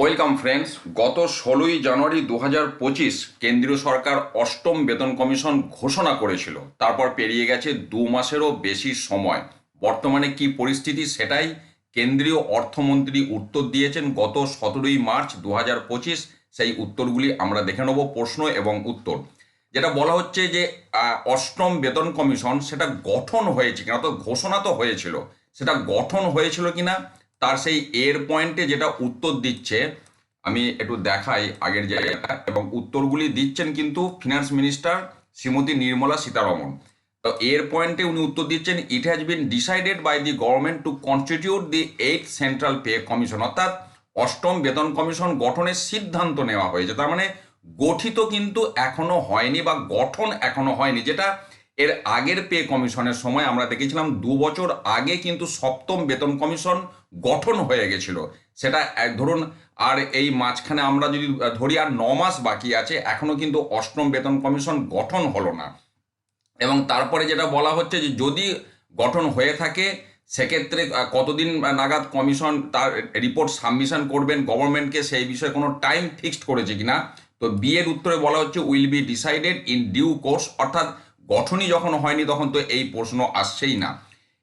Welcome friends, গত ষোলোই জানুয়ারি দু পঁচিশ কেন্দ্রীয় সরকার অষ্টম বেতন কমিশন ঘোষণা করেছিল। তারপর পেরিয়ে গেছে দু মাসেরও বেশি সময়। বর্তমানে কি পরিস্থিতি সেটাই কেন্দ্রীয় অর্থমন্ত্রী উত্তর দিয়েছেন গত সতেরোই মার্চ দু পঁচিশ। সেই উত্তরগুলি আমরা দেখে নেব প্রশ্ন এবং উত্তর। যেটা বলা হচ্ছে যে অষ্টম বেতন কমিশন সেটা গঠন হয়েছে কিনা তো ঘোষণা তো হয়েছিল। সেটা গঠন হয়েছিল কিনা? তার সেই এর পয়েন্টে যেটা উত্তর দিচ্ছে, আমি একটু দেখাই আগের জায়গাটা, এবং উত্তরগুলি দিচ্ছেন কিন্তু ফিনান্স মিনিস্টার শ্রীমতী নির্মলা সীতারমন। তো এর পয়েন্টে উনি উত্তর দিচ্ছেন it has been decided by the government to constitute the eight central pay commission অর্থাৎ অষ্টম বেতন কমিশন গঠনের সিদ্ধান্ত নেওয়া হয়েছে। তার মানে গঠিত কিন্তু এখনও হয়নি বা গঠন এখনও হয়নি, যেটা এর আগের পে কমিশনের সময় আমরা দেখেছিলাম দু বছর আগে কিন্তু সপ্তম বেতন কমিশন গঠন হয়ে গেছিল। সেটা এক, ধরুন, আর এই মাঝখানে আমরা যদি ধরি, আর ন মাস বাকি আছে, এখনও কিন্তু অষ্টম বেতন কমিশন গঠন হলো না। এবং তারপরে যেটা বলা হচ্ছে যে যদি গঠন হয়ে থাকে, সেক্ষেত্রে কতদিন নাগাদ কমিশন তার রিপোর্ট সাবমিশন করবেন, গভর্নমেন্টকে সেই বিষয়ে কোনো টাইম ফিক্সড করেছে কিনা? তো বিয়ের উত্তরে বলা হচ্ছে will be decided in due course, অর্থাৎ গঠনই যখন হয়নি তখন তো এই প্রশ্ন আসছেই না।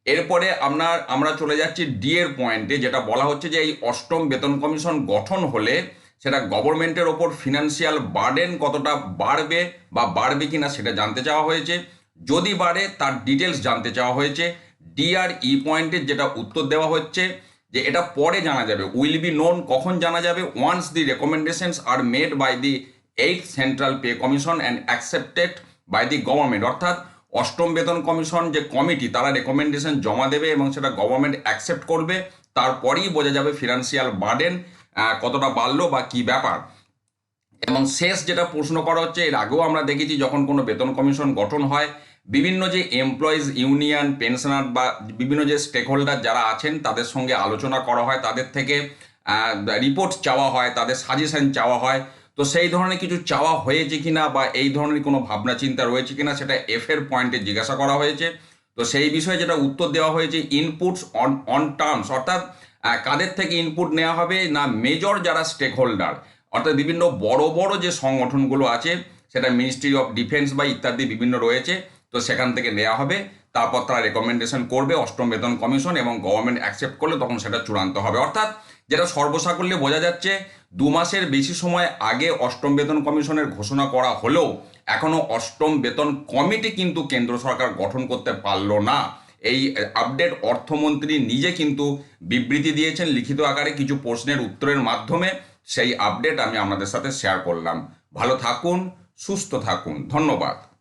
এরপরে আপনার, আমরা চলে যাচ্ছি ডি এর পয়েন্টে যেটা বলা হচ্ছে যে এই অষ্টম বেতন কমিশন গঠন হলে সেটা গভর্নমেন্টের ওপর ফিনান্সিয়াল বার্ডেন কতটা বাড়বে বা বাড়বে কিনা সেটা জানতে চাওয়া হয়েছে। যদি বাড়ে, তার ডিটেলস জানতে চাওয়া হয়েছে। ডি আর ই পয়েন্টের যেটা উত্তর দেওয়া হচ্ছে, যে এটা পরে জানা যাবে উইল বি নোন কখন জানা যাবে। Once the recommendations are made by the eight central pay commission and accepted by the government অর্থাৎ অষ্টম বেতন কমিশন যে কমিটি, তারা রেকমেন্ডেশন জমা দেবে এবং সেটা গভর্নমেন্ট অ্যাকসেপ্ট করবে। তারপরেই বোঝা যাবে ফিনান্সিয়াল বার্ডেন কতটা বাড়লো বা কি ব্যাপার। এবং শেষ যেটা প্রশ্ন করা হচ্ছে, এর আগেও আমরা দেখেছি যখন কোনো বেতন কমিশন গঠন হয়, বিভিন্ন যে এমপ্লয়িজ ইউনিয়ন পেনশনার বা বিভিন্ন যে স্টেক হোল্ডার যারা আছেন, তাদের সঙ্গে আলোচনা করা হয়। তাদের থেকে রিপোর্ট চাওয়া হয়, তাদের সাজেশন চাওয়া হয়। তো সেই ধরনের কিছু চাওয়া হয়েছে কিনা বা এই ধরনের কোনো ভাবনা চিন্তা রয়েছে কিনা সেটা এফ এর পয়েন্টে জিজ্ঞাসা করা হয়েছে। তো সেই বিষয়ে যেটা উত্তর দেওয়া হয়েছে ইনপুটস অন অন টার্মস অর্থাৎ কাদের থেকে ইনপুট নেওয়া হবে না মেজর যারা স্টেক হোল্ডার অর্থাৎ বিভিন্ন বড় বড় যে সংগঠনগুলো আছে, সেটা মিনিস্ট্রি অফ ডিফেন্স বা ইত্যাদি বিভিন্ন রয়েছে। তো সেখান থেকে নেওয়া হবে। তারপর তারা রেকমেন্ডেশন করবে অষ্টম বেতন কমিশন এবং গভর্নমেন্ট অ্যাকসেপ্ট করলে তখন সেটা চূড়ান্ত হবে। অর্থাৎ যেটা সর্বসাকল্যে বোঝা যাচ্ছে, দু মাসের বেশি সময় আগে অষ্টম বেতন কমিশনের ঘোষণা করা হলেও এখনও অষ্টম বেতন কমিটি কিন্তু কেন্দ্র সরকার গঠন করতে পারল না। এই আপডেট অর্থমন্ত্রী নিজে কিন্তু বিবৃতি দিয়েছেন লিখিত আকারে কিছু প্রশ্নের উত্তরের মাধ্যমে। সেই আপডেট আমি আপনাদের সাথে শেয়ার করলাম। ভালো থাকুন, সুস্থ থাকুন। ধন্যবাদ।